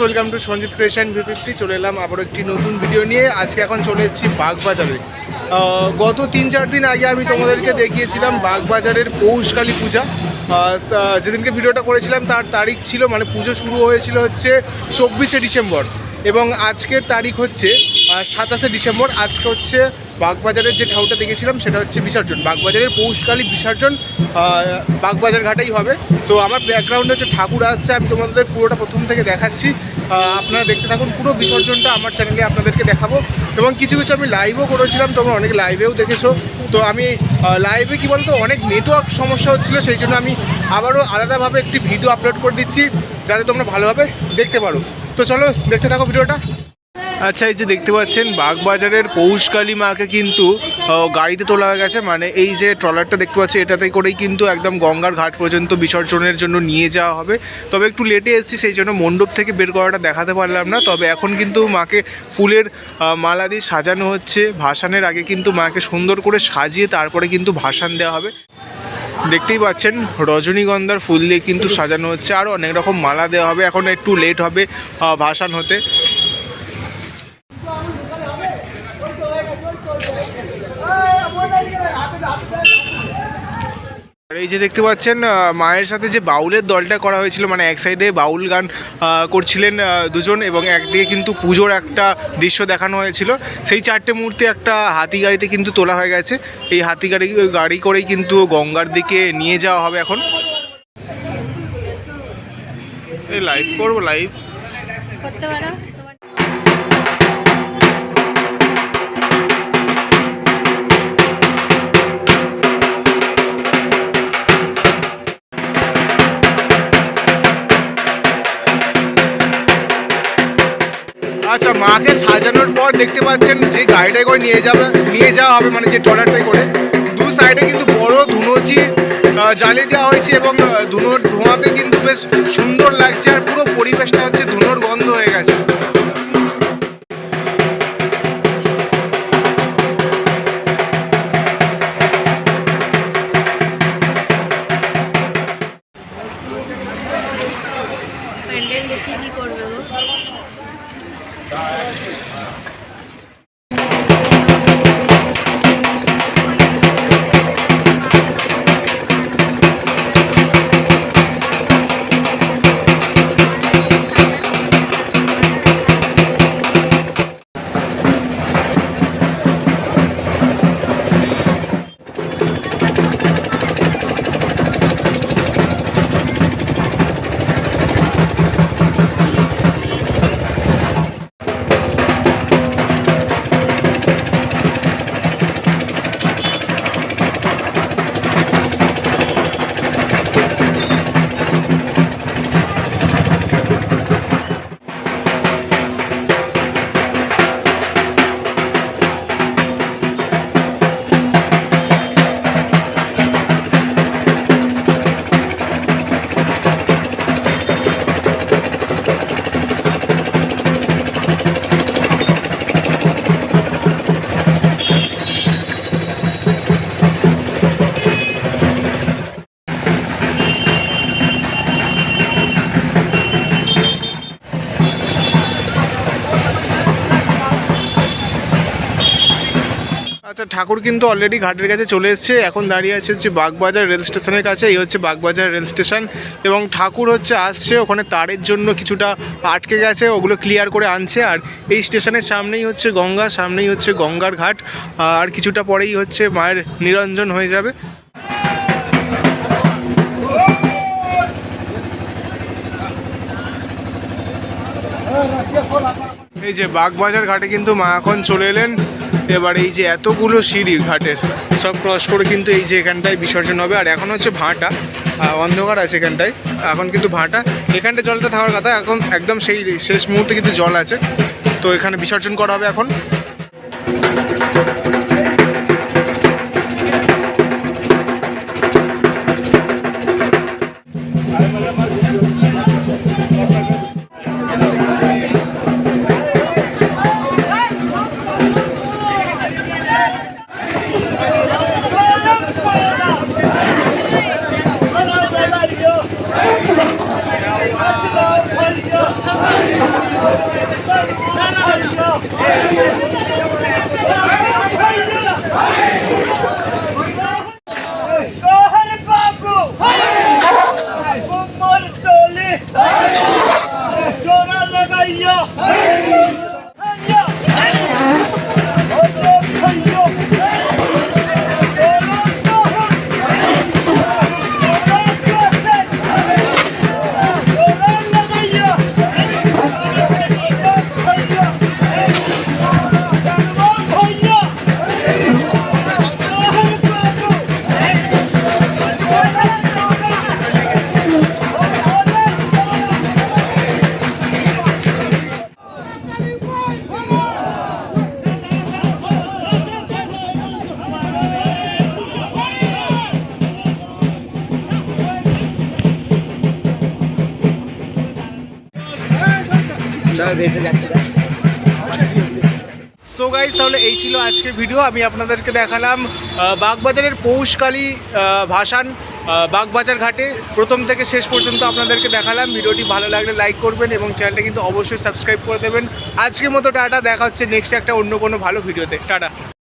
Welcome to Sanjit creation V fifty চলে এলাম আবার একটি নতুন ভিডিও নিয়ে। আজকে এখন চলে এসেছি বাগবাজারে। গত তিন চার দিন আগে আমি তোমাদেরকে দেখিয়েছিলাম বাগবাজারের পৌষকালী পূজা। যেদিনকে ভিডিওটা করেছিলাম তার তারিখ ছিল মানে পুজো শুরু হয়েছিল হচ্ছে চব্বিশে ডিসেম্বর। এবং আজকের তারিখ হচ্ছে সাতাশে ডিসেম্বর, আজকে হচ্ছে বাগবাজারের যে ঠাউটা দেখেছিলাম, সেটা হচ্ছে বিসর্জন। বাগবাজারের পৌষকালী বিসর্জন বাগবাজার ঘাটেই হবে। তো আমার ব্যাকগ্রাউন্ডে হচ্ছে ঠাকুর আসছে, আমি তোমাদের পুরোটা প্রথম থেকে দেখাচ্ছি। আপনারা দেখতে থাকুন, পুরো বিসর্জনটা আমার চ্যানেলে আপনাদেরকে দেখাবো। এবং কিছু কিছু আমি লাইভও করেছিলাম, তোমরা অনেক লাইভেও দেখেছ। তো আমি লাইভে কী বলতো, অনেক নেটওয়ার্ক সমস্যা হচ্ছিল, সেই জন্য আমি আবারও আলাদাভাবে একটি ভিডিও আপলোড করে দিচ্ছি, যাতে তোমরা ভালোভাবে দেখতে পারো। তো চলো, দেখতে থাকো ভিডিওটা আচ্ছা এই যে দেখতে পাচ্ছেন, বাগবাজারের পৌষকালী মাকে কিন্তু গাড়িতে তোলা হয়ে গেছে। মানে এই যে ট্রলারটা দেখতে পাচ্ছি, এটাতে করেই কিন্তু একদম গঙ্গার ঘাট পর্যন্ত বিসর্জনের জন্য নিয়ে যাওয়া হবে। তবে একটু লেটে এসেছি, সেই জন্য মণ্ডপ থেকে বের করাটা দেখাতে পারলাম না। তবে এখন কিন্তু মাকে ফুলের মালা দিয়ে সাজানো হচ্ছে। ভাসানের আগে কিন্তু মাকে সুন্দর করে সাজিয়ে তারপরে কিন্তু ভাসান দেওয়া হবে। দেখতেই পাচ্ছেন, রজনীগন্ধার ফুল দিয়ে কিন্তু সাজানো হচ্ছে। আরও অনেক রকম মালা দেওয়া হবে। এখন একটু লেট হবে ভাসান হতে আর এই যে দেখতে পাচ্ছেন মায়ের সাথে যে বাউলের দলটা করা হয়েছিল মানে এক সাইডে বাউল গান করছিলেন দুজন এবং একদিকে কিন্তু পুজোর একটা দৃশ্য দেখানো হয়েছিল। সেই চারটে মূর্তি একটা হাতি গাড়িতে কিন্তু তোলা হয়ে গেছে। এই হাতি গাড়ি গাড়ি করেই কিন্তু গঙ্গার দিকে নিয়ে যাওয়া হবে এখন। এই লাইভ করব লাইভ আচ্ছা মাকে সাজানোর পর দেখতে পাচ্ছেন যে গাড়িটায় করে নিয়ে যাবে, নিয়ে যাওয়া হবে মানে যে ট্রলারটায় করে। দু সাইডে কিন্তু বড় ধুনোচি জ্বালিয়ে দেওয়া হয়েছে এবং ধুনোর ধোঁয়াতে কিন্তু বেশ সুন্দর লাগছে আর পুরো পরিবেশটা হচ্ছে ধুনোর গন্ধ হয়ে গেছে। আচ্ছা ঠাকুর কিন্তু অলরেডি ঘাটের কাছে চলে এসেছে। এখন দাঁড়িয়ে আছে হচ্ছে বাগবাজার রেল স্টেশনের কাছে। এই হচ্ছে বাগবাজার রেল স্টেশন এবং ঠাকুর হচ্ছে আসছে। ওখানে তারের জন্য কিছুটা আটকে গেছে, ওগুলো ক্লিয়ার করে আনছে। আর এই স্টেশনের সামনেই হচ্ছে গঙ্গা, সামনেই হচ্ছে গঙ্গার ঘাট। আর কিছুটা পরেই হচ্ছে মায়ের নিরঞ্জন হয়ে যাবে। এই যে বাগবাজার ঘাটে কিন্তু মা এখন চলে এলেন। এবার এই যে এতগুলো সিঁড়ি ঘাটের, সব ক্রস করে কিন্তু এই যে এখানটায় বিসর্জন হবে। আর এখন হচ্ছে ভাঁটা অন্ধকার আছে এখানটায়। এখন কিন্তু ভাঁটা। এখানটায় জলটা থাকার কথা, এখন একদম সেই শেষ মুহূর্তে কিন্তু জল আছে। তো এখানে বিসর্জন করা হবে এখন। সো গাইজ তাহলে এই ছিল আজকের ভিডিও আমি আপনাদেরকে দেখালাম বাগবাজারের পৌষকালী ভাসান বাগবাজার ঘাটে। প্রথম থেকে শেষ পর্যন্ত আপনাদেরকে দেখালাম। ভিডিওটি ভালো লাগলে লাইক করবেন এবং চ্যানেলটা কিন্তু অবশ্যই সাবস্ক্রাইব করে দেবেন। আজকের মতো টাটা, দেখা হচ্ছে নেক্সট একটা অন্য কোনো ভালো ভিডিওতে টাটা।